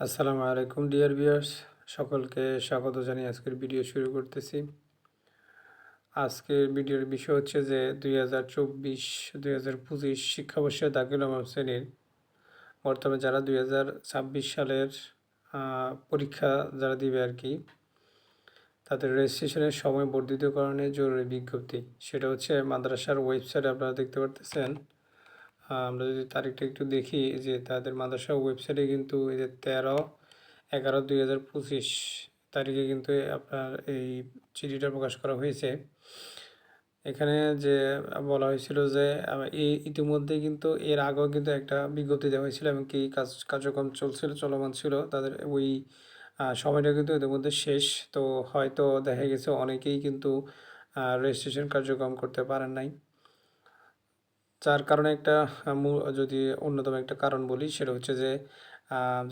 আসসালামু আলাইকুম, dear viewers. সকলকে স্বাগত জানিয়ে আজকের ভিডিও শুরু করতেছি। আজকের ভিডিওর বিষয় হচ্ছে যে, দুই হাজার চব্বিশ, দুই হাজার পঁচিশ দাখিল নবম শ্রেণির বর্তমানে যারা দুই হাজার ছাব্বিশ সালের পরীক্ষা যারা দিবে আর কি, তাদের রেজিস্ট্রেশনের সময় বর্ধিতকরণের জরুরি বিজ্ঞপ্তি। সেটা হচ্ছে মাদ্রাসার ওয়েবসাইটে আপনারা দেখতে পারতেছেন। আমরা যদি তারিখটা একটু দেখি যে তাদের মাদ্রাসা ওয়েবসাইটে কিন্তু এই যে তেরো এগারো দুই হাজার পঁচিশ তারিখে কিন্তু আপনার এই চিঠিটা প্রকাশ করা হয়েছে। এখানে যে বলা হয়েছিল যে এই ইতিমধ্যে কিন্তু এর আগেও কিন্তু একটা বিজ্ঞপ্তি দেওয়া হয়েছিল এবং কি কাজ, কার্যক্রম চলছিল, চলমান ছিল। তাদের ওই সময়টা কিন্তু ইতিমধ্যে শেষ। তো হয়তো দেখা গেছে অনেকেই কিন্তু রেজিস্ট্রেশন কার্যক্রম করতে পারেন নাই। যার কারণে একটা যদি অন্যতম একটা কারণ বলি, সেটা হচ্ছে যে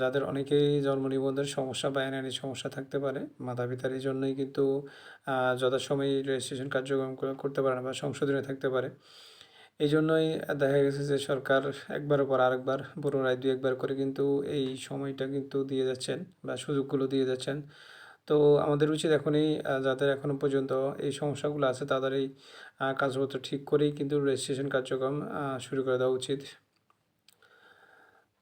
যাদের অনেকেই জন্ম নিবন্ধনের সমস্যা বা এনআইডি সমস্যা থাকতে পারে মাতা পিতার এই জন্যই কিন্তু যথাসময়ে রেজিস্ট্রেশন কার্যক্রম করতে পারে না বা সংশোধনে থাকতে পারে। এই জন্যই দেখা গেছে যে, সরকার একবারের পর আরেকবার, পুনরায় দুই একবার করে কিন্তু এই সময়টা কিন্তু দিয়ে যাচ্ছেন বা সুযোগগুলো দিয়ে যাচ্ছেন। তো আমাদের উচিত এখনই যাদের এখনও পর্যন্ত এই সমস্যাগুলো আছে তাদের এই কাগজপত্র ঠিক করেই কিন্তু রেজিস্ট্রেশন কার্যক্রম শুরু করে দেওয়া উচিত।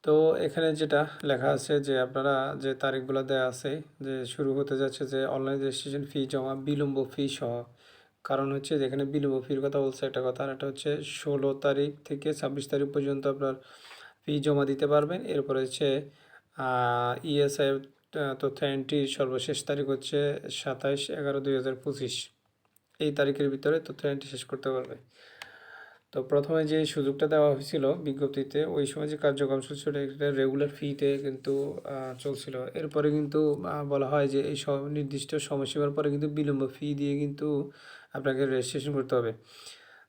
তো এখানে যেটা লেখা আছে যে আপনারা যে তারিখগুলো দেওয়া আছে যে শুরু হতে যাচ্ছে যে অনলাইন রেজিস্ট্রেশন ফি জমা বিলম্ব ফি সহ। কারণ হচ্ছে যেখানে বিলম্ব ফির কথা বলছে একটা কথা, আর একটা হচ্ছে ষোলো তারিখ থেকে ছাব্বিশ তারিখ পর্যন্ত আপনার ফি জমা দিতে পারবেন। এরপরে হচ্ছে ইএসআই তথ্য এন্ট্রির সর্বশেষ তারিখ হচ্ছে সাতাইশ এগারো দুই হাজার পঁচিশ। এই তারিখের ভিতরে তথ্য এন্ট্রি শেষ করতে পারবে। তো প্রথমে যে সুযোগটা দেওয়া হয়েছিল বিজ্ঞপ্তিতে, ওই সময় যে কার্যক্রম চলছিল এটা রেগুলার ফিতে কিন্তু চলছিল। এরপরে কিন্তু বলা হয় যে এই সব নির্দিষ্ট সময়সীমার পরে কিন্তু বিলম্ব ফি দিয়ে কিন্তু আপনাকে রেজিস্ট্রেশন করতে হবে।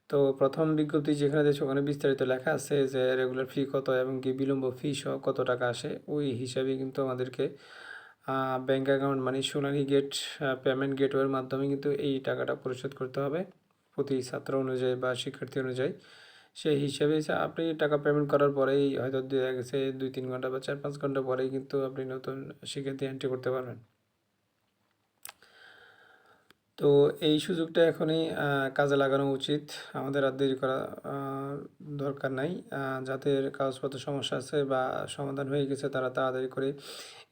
তো প্রথম বিজ্ঞপ্তি যেখানে দিয়েছে, ওখানে বিস্তারিত লেখা আছে যে রেগুলার ফি কত এবং কি বিলম্ব ফি সহ কত টাকা আসে, ওই হিসাবে কিন্তু আমাদেরকে ব্যাঙ্ক অ্যাকাউন্ট মানে সোনালি গেট পেমেন্ট গেটওয়ের মাধ্যমে কিন্তু এই টাকাটা পরিশোধ করতে হবে প্রতি ছাত্র অনুযায়ী বা শিক্ষার্থী অনুযায়ী। সেই হিসাবে আপনি টাকা পেমেন্ট করার পরেই হয়তো দেখা গেছে দুই তিন ঘণ্টা বা চার পাঁচ ঘণ্টা পরেই কিন্তু আপনি নতুন শিক্ষার্থী এন্ট্রি করতে পারবেন। তো এই সুযোগটা এখনই কাজে লাগানো উচিত। আমাদের আর দেরি করা দরকার নাই। যাদের কাগজপত্র সমস্যা আছে বা সমাধান হয়ে গেছে, তারা তাড়াতাড়ি করে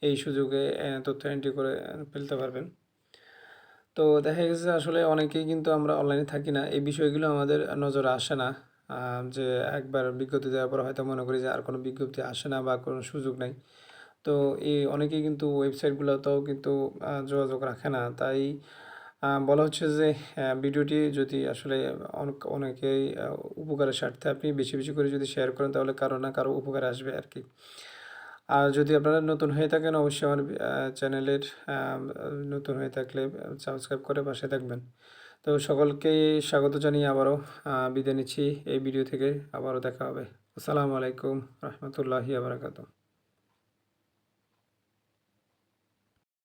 এই সুযোগে তথ্য এন্ট্রি করে ফেলতে পারবেন। তো দেখা গেছে আসলে অনেকেই কিন্তু আমরা অনলাইনে থাকি না। এই বিষয়গুলো আমাদের নজরে আসে না। যে একবার বিজ্ঞপ্তি দেওয়ার পর হয়তো মনে করি যে আর কোনো বিজ্ঞপ্তি আসে না বা কোনো সুযোগ নাই। তো এই অনেকেই কিন্তু ওয়েবসাইটগুলোতেও কিন্তু যোগাযোগ রাখে না। তাই বলা হচ্ছে যে ভিডিওটি যদি আসলে অনেক, অনেকেই উপকারের স্বার্থে আপনি বেশি বেশি করে যদি শেয়ার করেন, তাহলে কারও না কারও উপকার আসবে আর কি আর যদি আপনারা নতুন হয়ে থাকেন, অবশ্যই আমার চ্যানেলের নতুন হয়ে থাকলে সাবস্ক্রাইব করে পাশে থাকবেন। তো সকলকে স্বাগত জানিয়ে আবারও বিদায় নিচ্ছি। এই ভিডিও থেকে আবারও দেখা হবে। আসসালামু আলাইকুম রহমতুল্লাহি আবরাকাতু